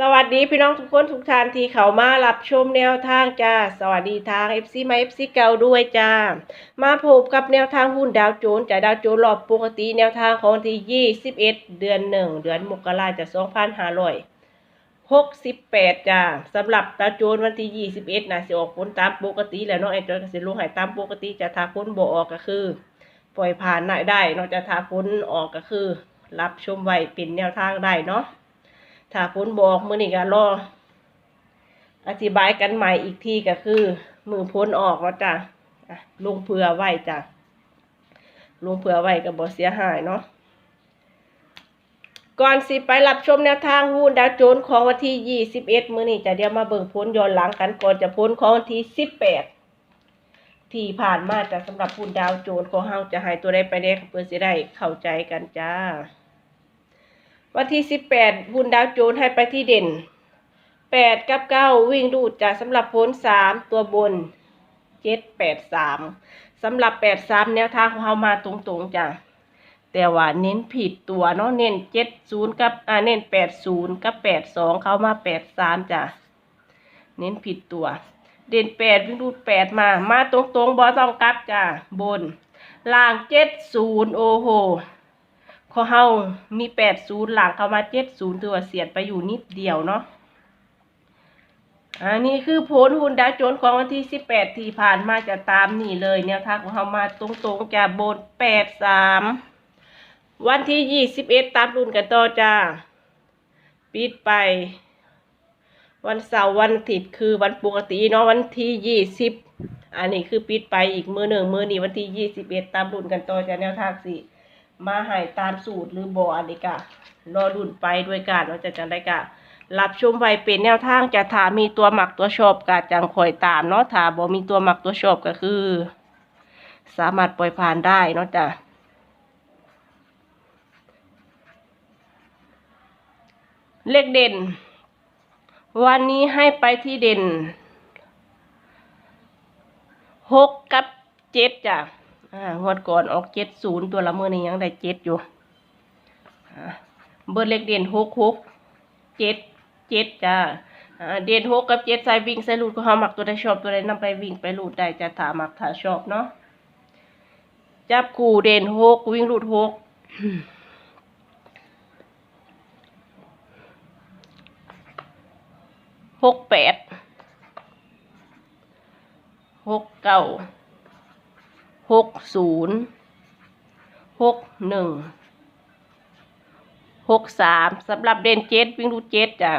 สวัสดีพี่น้องทุกคนทุกท่านที่เขามารับชมแนวทางจ้า สวัสดีทาง FC มา FC เก่าด้วยจ้า มาพบกับแนวทางหุ้นดาวโจนส์จากดาวโจนส์รอบปกติแนวทางของวันที่ 21 เดือน 1 เดือนมกราคมจะ2568 จ้าสำหรับดาวโจนส์วันที่ 21นะสิออกผลตามปกติแล้วน้องไอ้จอยก็สิลงให้ตามปกติจะทาผลบ่ออกก็คือ ปล่อยผ่านได้เนอกจากทาผลออกก็คือ รับชมไว้เป็นแนวทางได้เนาะ ถ้าผลบอกมือนี่ก็รอ อธิบายกันใหม่อีกทีก็คือ มือพ้นออกแล้วจ้ะลงเผื่อไว้จ้ะลงเผื่อไว้ก็บ่เสียหายเนาะก่อนสิไปรับชมแนวทางหุ้นดาวโจนส์ของวันที่ 21 มื้อนี้จะเดี๋ยวมาเบิ่งพ้นย้อนหลังกันก่อนจะพ้นของวันที่ 18 ที่ผ่านมาจ้ะสำหรับหุ้นดาวโจนส์ของเฮาจะหายตัวใดไปได้เพื่อสิได้เข้าใจกันจ้า วันที่สิบแปดบุญดาวโจนให้ไปที่เด่นแปดกับเก้าวิ่งรูดจากสำหรับพ้นสามตัวบนเจ็ดแปดสามสำหรับแปดสามแนวทางของเขามาตรงๆจ้ะแต่ว่าเน้นผิดตัวเนาะเน้นเจ็ดศูนย์กับอ่าเน้นแปดศูนย์กับแปดสองเขามาแปดสามจ้ะเน้นผิดตัว เด่นแปดวิ่งรูดแปดมา มาตรงๆบอต้องกลับจ้ะบนล่างเจ็ดศูนย์โอ้โห ข้อเฮามีแปดศูนย์หลังเข้ามาเจ็ดศูนย์ตัวเสียดไปอยู่นิดเดียวเนาะอันนี้คือผลหุ้นดาวโจนส์ของวันที่สิบแปดที่ผ่านมาจะตามนี่เลยแนวทางของเฮามาตรงๆจะบนแปดสามวันที่ยี่สิบเอ็ดตามรุ่นกันต่อจ้า ปิดไป วันเสาร์วันอาทิตย์คือวันปกติเนาะวันที่ยี่สิบอันนี้คือปิดไปอีกมือหนึ่งมือนี้วันที่ยี่สิบเอ็ดตามรุ่นกันต่อจะแนวทางสี่ มาให้ตามสูตรหรือบออันนี้กะรอรุ่นไปด้วยกันว่าจะจังได้กะรับชมไว้เป็นแนวทางจะถามีตัวหมักตัวชอบกะจังคอยตามเนาะถาบ่มีตัวหมักตัวชอบก็คือ สามารถปล่อยผ่านได้เนาะจ้ะเลขเด่น วันนี้ให้ไปที่เด่นหกกับเจ็ดจ้ะ งวดก่อนออกเจ็ดศูนย์ตัวละเมื่อนี้ยังได้เจ็ดอยู่เบอร์เล็กเด่นหกหกเจ็ดเจ็ดจ้าเด่นหกกับเจ็ดใส่วิ่งใส่ลูดก็เขามักตัวใดชอบตัวใดนำไปวิ่งไปลูดได้จะถาหมักถาชอบเนาะจับคู่เด่นหกวิ่งลูดหกหกแปดหกเก้า หกศูนย์หกหนึ่งหกสามสำหรับเด่นเจ็ดวิ่งรูดเจ็ดจ้ะ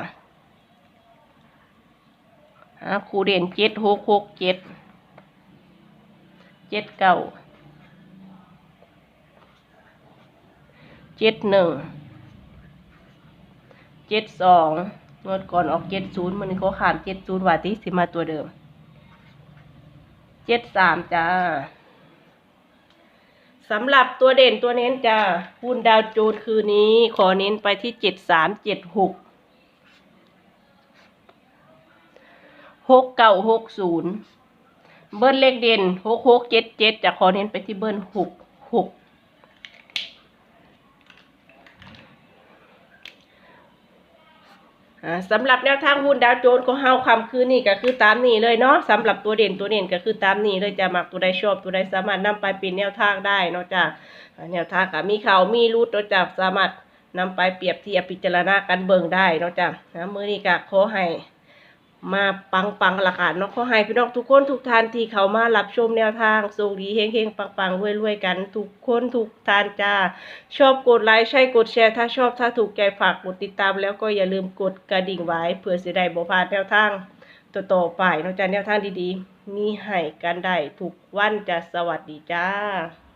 ครูเด่นเจ็ดหกหกเจ็ดเจ็ดเก้าเจ็ดหนึ่งเจ็ดสองงวดก่อนออกเจ็ดศูนย์มันก็ขามเจ็ดศูนย์ว่าที่สิมาตัวเดิมเจ็ดสามจ้า สำหรับตัวเด่นตัวเน้นจะหุ้นดาวโจนส์คืนนี้ ขอเน้นไปที่เจ็ดสามเจ็ดหกหกเก้าหกศูนย์เบิ้ลเลขเด่นหกหกเจ็ดเจ็ดจะขอเน้นไปที่เบิ้ลหกหกอ่า สำหรับแนวทางหุ้นดาวโจนส์ของเฮาคำคืนนี้ก็คือตามนี้เลยเนาะสำหรับตัวเด่นตัวเด่นก็คือตามนี้เลยจะมักตัวใดชอบตัวใดสามารถนำไปเป็นแนวทางได้เนาะจ้ะแนวทางก็มีเขามีรูดเนาะจ้ะสามารถนำไปเปรียบเทียบพิจารณากันเบิ่งได้เนาะจ้ะนะมือนี้ก็ขอให้ มาปังปังละกันเนาะขอให้พี่น้องทุกคนทุกท่านที่เขามารับชมแนวทางส่งดีเฮงเฮงปังปังรวยรวยกัน ทุกคนทุกท่านจ้า ชอบกดไลค์ใช่กดแชร์ถ้าชอบถ้าถูกใจฝากกดติดตาม แล้วก็อย่าลืมกดกระดิ่งไว้เพื่อสิได้บ่พลาดแนวทางต่อไปเนอกจากแนวทางดีๆ มีให้กันได้ทุกวันจะสวัสดีจ้า